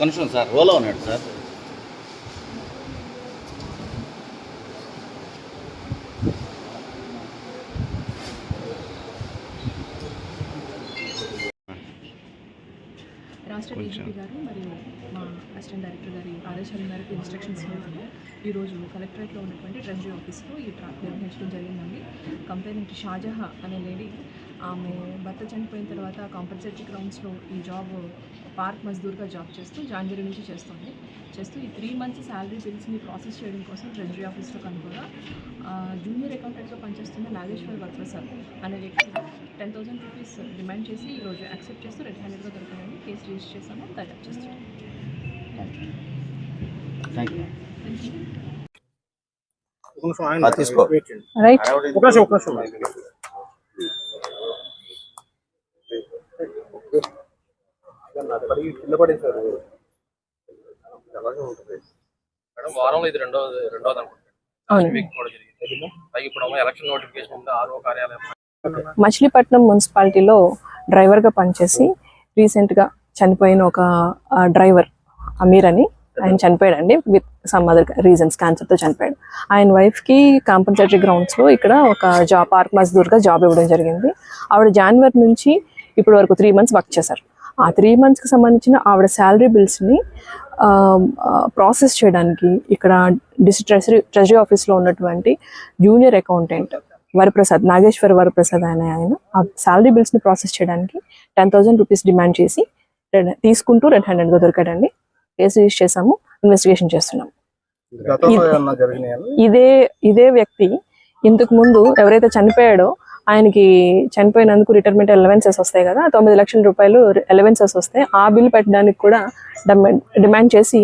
కనిష్టం సార్ రోలో ఉన్నాడు సార్. రాష్ట్ర డీజీపీ గారు మరియు మా అసిస్టెంట్ డైరెక్టర్ గారి ఆదేశాల మేరకు ఇన్స్ట్రక్షన్స్ మేరకు ఈరోజు కలెక్టరేట్లో ఉన్నటువంటి ట్రెజరీ ఆఫీస్లో ఈ ట్రాక్ నిర్వహించడం జరిగిందండి. కంప్లైంట్ షాజహా అనే లేడీ ఆమె భర్త చనిపోయిన తర్వాత కాంపల్సరీ గ్రౌండ్స్లో ఈ జాబ్ పార్క్ మజ్దూర్గా జాబ్ చేస్తూ జనవరి నుంచి చేస్తుంది. చేస్తూ ఈ త్రీ మంత్స్ శాలరీ బిల్స్ని ప్రాసెస్ చేయడం కోసం ట్రెజరీ ఆఫీస్లో కనుగొగా జూనియర్ అకౌంటెంట్గా పనిచేస్తున్న నాగేశ్వర్ వరప్రసాద్ అనే వ్యక్తి టెన్ థౌసండ్ రూపీస్ డిమాండ్ చేసి ఈరోజు యాక్సెప్ట్ చేస్తూ రెడ్ హ్యాండెడ్గా దొరకడానికి కేసు రిజిస్టర్ చేసాము దర్యాప్తు చేస్తున్నాం థ్యాంక్ యూ ఒక నిమిషం ఆగండి. ఆ, తీసుకో. రైట్ మేడం వారంలో ఇది రెండోది రెండోది అనుకుంటాను ఎలక్షన్ నోటిఫికేషన్ ఆరో కార్యాలయం. మచిలీపట్నం మున్సిపాలిటీలో డ్రైవర్గా పనిచేసి రీసెంట్గా చనిపోయిన ఒక డ్రైవర్ అమీర్ అని ఆయన చనిపోయాడండి విత్ సమ్ అదర్ రీజన్స్ క్యాన్సర్తో చనిపోయాడు. ఆయన వైఫ్కి కాంపన్సేటరీ గ్రౌండ్స్లో ఇక్కడ ఒక జాబ్ పార్క్ మజ్దూర్గా జాబ్ ఇవ్వడం జరిగింది. ఆవిడ జనవరి నుంచి ఇప్పటి వరకు త్రీ మంత్స్ వర్క్ చేశారు. ఆ త్రీ మంత్స్కి సంబంధించిన ఆవిడ శాలరీ బిల్స్ని ప్రాసెస్ చేయడానికి ఇక్కడ డిస్ట్రిక్ట్ ట్రెజరీ ట్రెజరీ ఆఫీస్లో ఉన్నటువంటి జూనియర్ అకౌంటెంట్ వరప్రసాద్ నాగేశ్వర్ వరప్రసాద్ అనే ఆయన ఆ శాలరీ బిల్స్ని ప్రాసెస్ చేయడానికి టెన్ థౌసండ్ రూపీస్ డిమాండ్ చేసి తీసుకుంటూ రెడ్ హ్యాండెడ్గా దొరికాడండి. కేసు రిజిస్టర్ చేసాము ఇన్వెస్టిగేషన్ చేస్తున్నాం గతంలో ఏమన్నా జరిగినాయని ఇదే ఇదే వ్యక్తి ఇంతకు ముందు ఎవరైతే చనిపోయాడో ఆయనకి చనిపోయినందుకు రిటైర్మెంట్ ఎలవెన్సెస్ వస్తాయి కదా తొమ్మిది లక్షల రూపాయలు ఎలవెన్సెస్ వస్తాయి. ఆ బిల్ పెట్టడానికి కూడా డిమాండ్ చేసి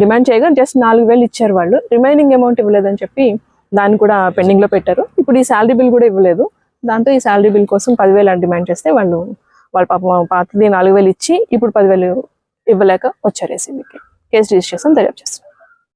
డిమాండ్ చేయగా జస్ట్ నాలుగు వేలు ఇచ్చారు వాళ్ళు. రిమైనింగ్ అమౌంట్ ఇవ్వలేదని చెప్పి దాన్ని కూడా పెండింగ్లో పెట్టారు. ఇప్పుడు ఈ శాలరీ బిల్ కూడా ఇవ్వలేదు. దాంతో ఈ శాలరీ బిల్ కోసం పదివేలు డిమాండ్ చేస్తే వాళ్ళు వాళ్ళ పాపం పాతది నాలుగు వేలు ఇచ్చి ఇప్పుడు పదివేలు ఇవ్వలేక వచ్చారు ఏసీబీకి కేసు రిజిస్టర్ చేస్తాం దర్యాప్తు చేస్తాం